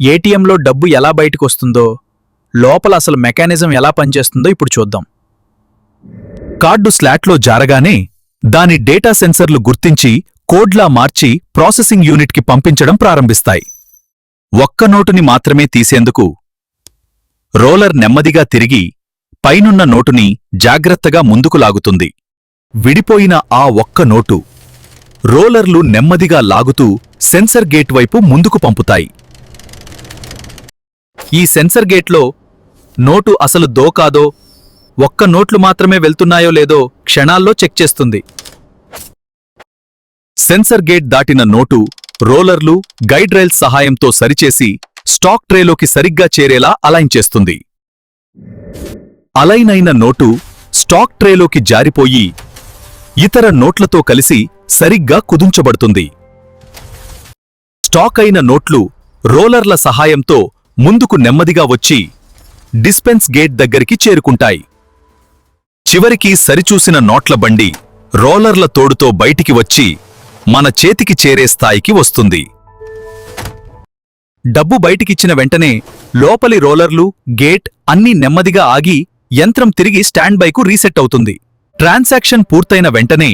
ఏటీఎంలో డబ్బు ఎలా బయటకొస్తుందో లోపల అసలు మెకానిజం ఎలా పనిచేస్తుందో ఇప్పుడు చూద్దాం. కార్డు స్లాట్లో జారగానే దాని డేటా సెన్సర్లు గుర్తించి కోడ్లా మార్చి ప్రాసెసింగ్ యూనిట్కి పంపించడం ప్రారంభిస్తాయి. ఒక్క నోటుని మాత్రమే తీసేందుకు రోలర్ నెమ్మదిగా తిరిగి పైనున్న నోటుని జాగ్రత్తగా ముందుకు లాగుతుంది. విడిపోయిన ఆ ఒక్క నోటు రోలర్లు నెమ్మదిగా లాగుతూ సెన్సర్ గేట్ వైపు ముందుకు పంపుతాయి. ఈ సెన్సర్ గేట్లో నోటు అసలు దోకాదో ఒక్క నోట్లు మాత్రమే వెళ్తున్నాయో లేదో క్షణాల్లో చెక్ చేస్తుంది. సెన్సర్ గేట్ దాటిన నోటు రోలర్లు గైడ్ రైల్స్ సహాయంతో సరిచేసి స్టాక్ ట్రేలోకి సరిగ్గా చేరేలా అలైన్ చేస్తుంది. అలైన్ అయిన నోటు స్టాక్ ట్రేలోకి జారిపోయి ఇతర నోట్లతో కలిసి సరిగ్గా కుదించబడుతుంది. స్టాక్ అయిన నోట్లు రోలర్ల సహాయంతో ముందుకు నెమ్మదిగా వచ్చి డిస్పెన్స్ గేట్ దగ్గరికి చేరుకుంటాయి. చివరికి సరిచూసిన నోట్ల బండి రోలర్ల తోడుతో బయటికి వచ్చి మన చేతికి చేరే స్థాయికి వస్తుంది. డబ్బు బయటికిచ్చిన వెంటనే లోపలి రోలర్లు గేట్ అన్నీ నెమ్మదిగా ఆగి యంత్రం తిరిగి స్టాండ్ బైకు రీసెట్ అవుతుంది. ట్రాన్సాక్షన్ పూర్తయిన వెంటనే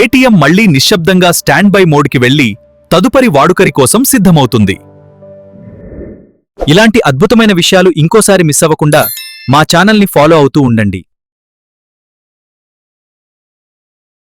ఏటీఎం మళ్ళీ నిశ్శబ్దంగా స్టాండ్ బై మోడ్కి వెళ్ళి తదుపరి వాడుకరి కోసం సిద్ధమవుతుంది. ఇలాంటి అద్భుతమైన విషయాలు ఇంకోసారి మిస్ అవ్వకుండా మా ఛానల్ని ఫాలో అవుతూ ఉండండి.